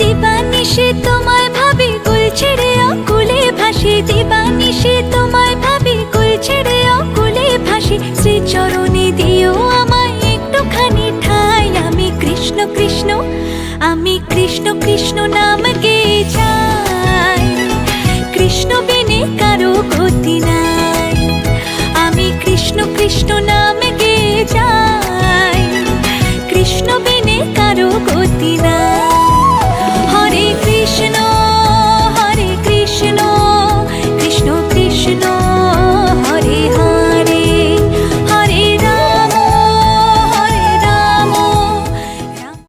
দিবানিশে তোমায় ভাবি কুল ছেড়ে, অকুলে ভাসি। দিবানিশে তোমায় ভাবি কুল ছেড়ে, অকুলে ভাসি। শ্রী চরণে দিও আমায় একটুখানি ঠাই। আমি কৃষ্ণ কৃষ্ণ, আমি কৃষ্ণ কৃষ্ণ নাম গে যাই কৃষ্ণ বিনে কারও ক্ষতি নাই। আমি কৃষ্ণ কৃষ্ণ নাম গে যাই কৃষ্ণ বিনে কারও ক্ষতি নাই।